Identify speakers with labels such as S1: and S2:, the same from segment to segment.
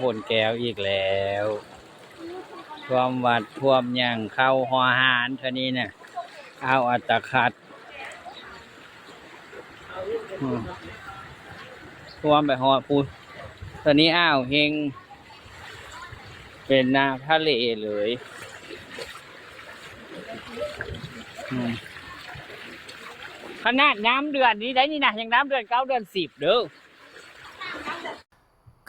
S1: ผลแก้วอีกแล้วท่วมวัดท่วมหยังเข้าหอหารเท่านี้เนี่ย เอาอัตคัดท่วมไปหอพูดตอนนี้อ้าวเฮง เป็นนาทะเลเลยขนาดน้ำเดือนนี้ได้นี่นะยังน้ำเดือนเก้าเดือนสิบเด้อ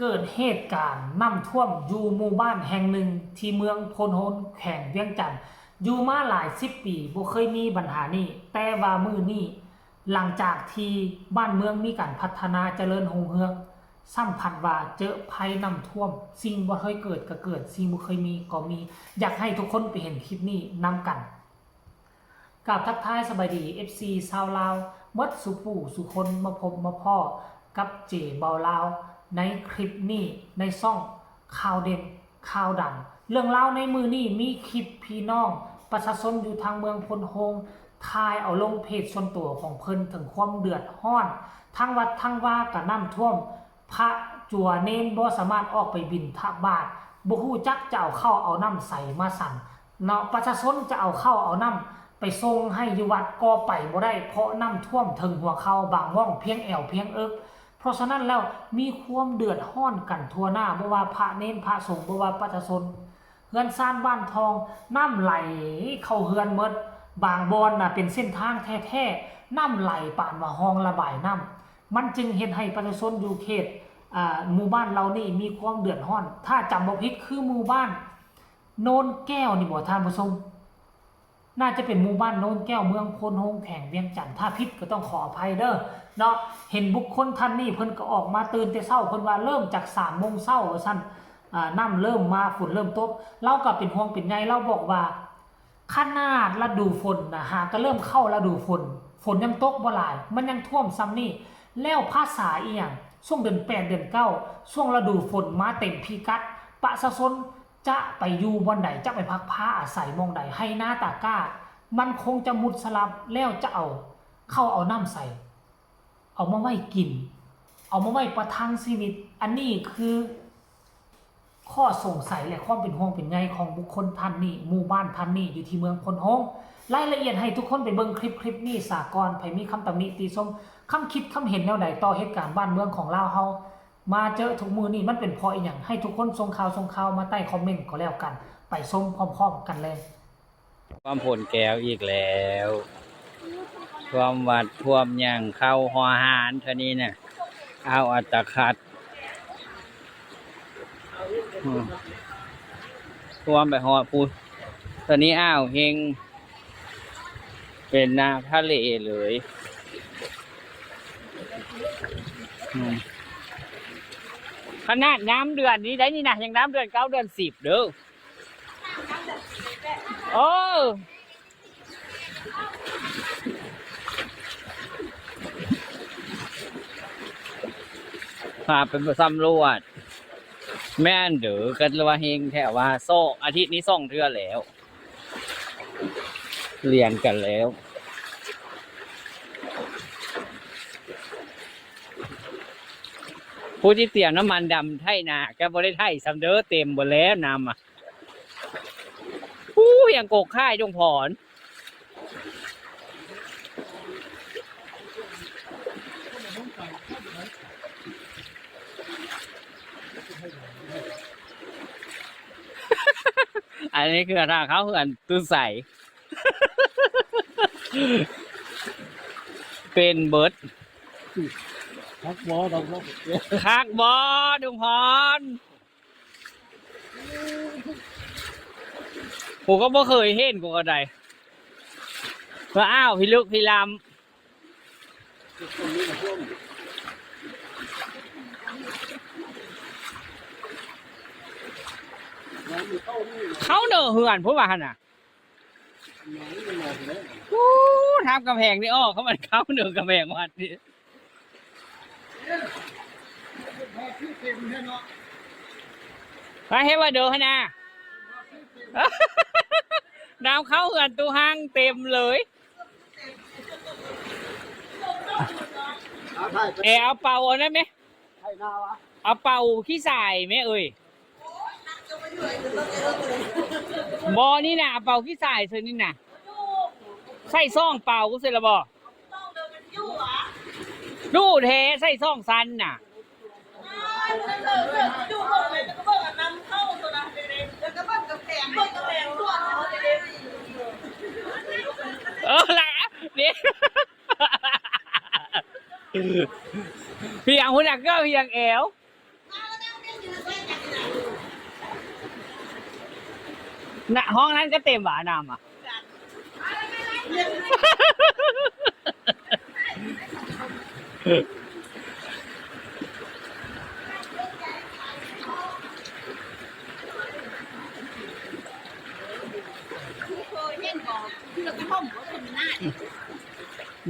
S2: เกิดเหตุการณ์น้ำท่วมอยู่หมู่บ้านแห่งหนึ่งที่เมืองพลโฮนแข่งเวียงจันทน์อยู่มาหลายสิบปีบ่เคยมีปัญหานี้ แต่ว่ามือนี้หลังจากที่บ้านเมืองมีการพัฒนาเจริญรุ่งเรืองสัมผัสว่าเจอภัยน้ำท่วม สิ่งบ่เคยเกิดก็เกิด สิ่งบ่เคยมีก็มี อยากให้ทุกคนไปเห็นคลิปนี้นำกันกับทักทายสบายดี FC ชาวลาวมดสุปู่สุคนมาพบมาพ่อกับเจเบาลาว ในคลิปนี้ในซ่องข่าวเด่นข่าวดัง เรื่องเล่าวในมือนี่มีคลิปพี่น้อง ประชาชนอยู่ทางเมืองพลโฮงทายเอาลงเพจส่วนตัวของเพิ่นถึงความเดือดร้อนทั้งวัดทั้งว่ากับน้ำท่วม พระจัวเน้นบ่สามารถออกไปบินทบาทบ่ฮู้จักจะเอาเข้าเอาน้ำใส่มาสั่นเนาะประชาชนจะเอาเข้าเอาน้ำไปส่งให้อยู่วัดก็ไปบ่ได้ เพราะน้ำท่วมถึงหัวเข่าบางว่องเพียงแอวเพียงเอิก เพราะฉะนั้นแล้วมีความเดือดร้อนกันทั่วหน้าบ่ว่าพระเน้นพระสงฆ์บ่ว่าประชาชนเฮือนซ่านบ้านทองน้ำไหลเข้าเฮือนหมดบางบอนน่ะเป็นเส้นทางแท้ๆน้ำไหลปานว่าห้องระบายน้ำมันจึงเฮ็ดให้ประชาชนอยู่เขตอ่าหมู่บ้านเรานี่มีความเดือดร้อน ถ้าจำบ่ผิดคือหมู่บ้าน โนนแก้วนี่บ่ท่านผู้ชมน่าจะเป็นหมู่บ้านโนนแก้วเมืองพลโฮงแข่งเวียงจันทน์ถ้าผิดก็ต้องขออภัยเด้อ เนาะเห็นบุคคลท่านนี่เพิ่นก็ออกมาตื่นแต่เช้าเพิ่นว่าเริ่มจาก3โมงเช้าว่าซั่นอ่าน้ำเริ่มมาฝนเริ่มตกเราก็เป็นห่วงเป็นใยเราบอกว่าขนาดฤดูฝนนะฮะก็เริ่มเข้าฤดูฝน ฝนยังตกบ่หลาย มันยังท่วมซ้ำนี่แล้วภาษาอีหยังช่วงเดือน8เดือน9ช่วงฤดูฝนมาเต็มพิกัด ประชาชนจะไปอยู่บอนใดจะไปพักผ้าอาศัยมองใดให้หน้าตาก้า มันคงจะมุดสลับแล้วจะเอา เข้าเอาน้ำใส่ เอามาไว้กิน เอามาไว้ประทังชีวิต อันนี้คือ ข้อสงสัยและความเป็นห่วงเป็นใยของบุคคลท่านนี้หมู่บ้านท่านนี้อยู่ที่เมืองพนฮงรายละเอียดให้ทุกคนไปเบิ่งคลิปคลิปนี้สากรไผมีคำตำหนิตีชมคำคิดคำเห็นแนวใดต่อเหตุการณ์บ้านเมืองของลาวเฮามาเจอทุกมือนี่มันเป็นเพราะอีหยังให้ทุกคนส่งข่าวส่งข่าวมาใต้คอมเมนต์ก็แล้วกัน ไปชมพร้อม ๆ กันเลย
S1: ความผลแก้วอีกแล้ว ท่วมวัดท่วมหยังเข้าหอหารเท่านี้เนี่ยเอาอัตคัดท่วมไปหอพูตอนนี้อ้าวเฮงเป็นนาทะเลเลยขนาดน้ำเดือนนี้ได้นี่นะยังน้ำเดือนเก้าเดือนสิบเด้อโอ้ พาไปสำรวจ แม่นเดือกันว่าเฮงแถวว่าโซ่อาทิตย์นี้ส่องเทื่อแล้วเรียนกันแล้วผู้ที่เตรียมน้ำมันดำไท่นาก็บริไท่สำเดอเต็มหมดแล้วนำอะผู้ยังโกกค่ายจงผอน อันนี้คือทางเขาเหือนตุ้ใส เป็นเบิร์ด
S3: พักบอดอกบอ
S1: คักบอดุงพรผมก็บ่เคยเห็นกูก็ได้ว่าอ้าวพี่ลึกพี่ลำ เขาเนอะเหือนผู้ว่าหั่นน่ะอู้ทำกำแพงนี่อ้อเขามันเขาเนอะกำแพงวัดนี่ไปให้ว่าเดินนะน้ำเข้าเหือนตูห้างเต็มเลย
S3: เอาถ่ายไป
S1: เอเอาเป่าเอาได้ไหม
S3: ถ่ายหน้าวะ
S1: เอาเป่าขี้สายไหมเอ่ย บอนี่นะเป่าขี้สายเธอนี่นะใส่ซ่องเป่าก็เสร็จแล้วบอดูเทใส่ซ่องซันน่ะเออละเดี๋ยเพียงหุ่นักก็เพียงเอว น่ะห้องนั้นก็เต็มหวานามอะ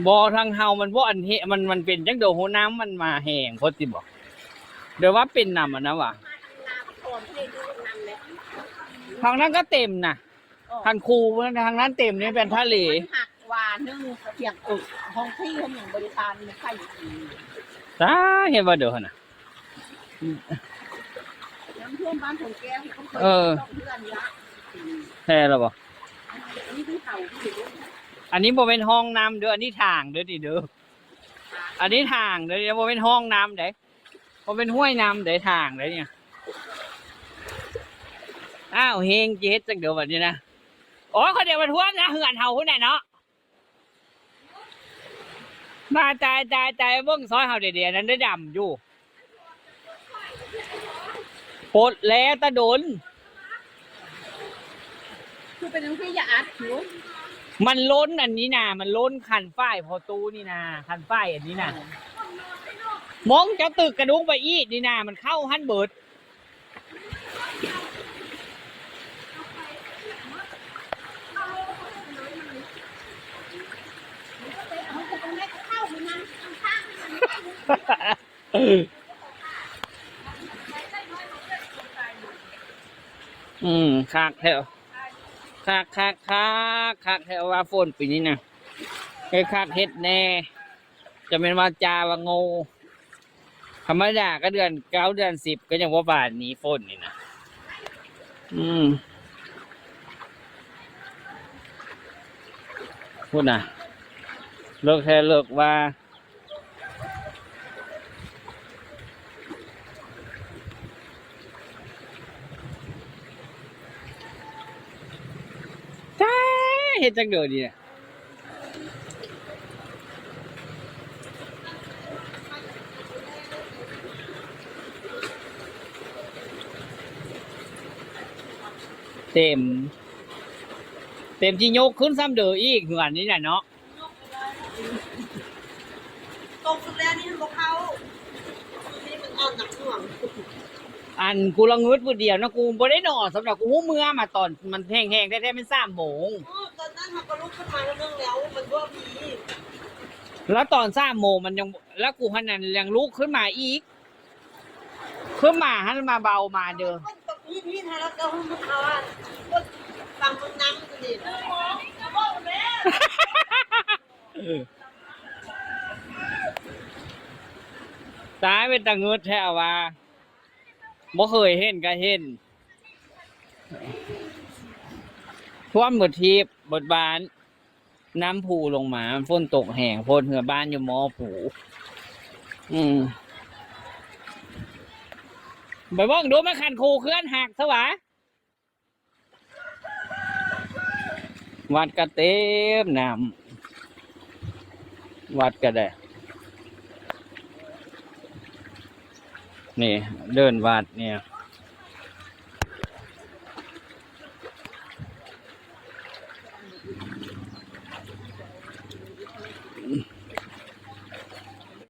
S1: บอทางเฮามันบ่อันเฮมันมันเป็นจังโดหัวน้ำมันมาแห้งพอสิบอกเดี๋ยวว่าเป็นนำอะนะวะ ทางนั้นก็เต็มนะทางคูทางนั้นเต็มนี่เป็นทะเล
S4: หักวานึ่งเพียงอึกห้องที่เขาอย่างบริการมันไข่ดี
S1: ตาเห็นว่าเดี๋ยวหั่นน่ะ
S4: น้ำท่วมบ้านผมแก้วเขาเคย
S1: เออ
S4: ต้องเพื่อนละ
S1: แท้แล้วบ่
S4: นี่คือเขาที่อยู่
S1: อันนี้บ่เป็นห้องน้ำเด้ออันนี้ทางเด้อดิเด้ออันนี้ทางเด้อบ่เป็นห้องน้ำเด้บ่เป็นห้วยน้ำเด้ทางเด้เนี่ย อ้าวเฮงสิเฮ็ดจังเดี๋ยวบัดนี้นะโอ้ยเขาเดี๋ยวมาท่วมนะเหือนเฮาพุ่นน่ะเนาะมาตายตายตายเบิ่งซอยเฮาเดี๋ยวๆนั้นได้ดำอยู่ปลดแล้วตะดน
S4: คือเป็นน้ำที่ยาอัดหิว
S1: มันล้นอันนี้นะมันล้นคันฝ้ายพอตู้นี่นะคันฝ้ายอันนี้นะมองจะตึกกระดุงไปอีกนี่นะมันเข้าหันเบิด
S4: เขาจะต้องได้เข้าไปนั่งข้างๆ
S1: อืมคักแถวคักคักคักคักแถวว่าฝนปีนี้นะไอ้คักเฮ็ดแน่ จะเป็นว่าจาว่าโง่ธรรมดาก็เดือนเก้าเดือนสิบก็ยังว่าบาทหนี้ฝนนี่นะอืมพูดนะเลิกแค่เลิกว่า เฮ็ดจังเดือดีเนี่ยเต็ม เต็มที่ยกขึ้นซ้ำเดืออีกเหมือนนี้น่ะเนาะ
S4: ตกสุดแล้วนี่มันบอกเขานี่มันอ่อนหนักหน่วง
S1: อันกูละงึดผู้เดียวนะกูบ่ได้นอนสำหรับกูหูเมื่อมาตอนมันแห้งๆแท้ๆเป็นสามโมง
S4: ตอนนั้น ทำกระลุกขึ้นมาแล้วเรื่องแล้ว มันก็มี
S1: แล้วตอนสามโมงมันยังแล้วกูขนาดยังลุกขึ้นมาอีกขึ้นมาให้มาเบามาเด้อ
S4: ตกพี่พี่ไทยแล้วก็หุ้มเขาอะก็ฟังมันน้ำกันดิมองจะบอกแม่
S1: ตายเป็นตะเงืดแท้ว่าบ่เคยเห็นก็เห็น ท่วมหมดทีบบทบาน น้ำผูลงมาฝนตกแห้งฝนเหือบ้านอยู่มอผูอืมไปเบ้องดูมาขันคูเคลื่อนหักซะวะวัดกระเต็มน้ำวัดก็ได้นี่ เดินวัดเนี่ย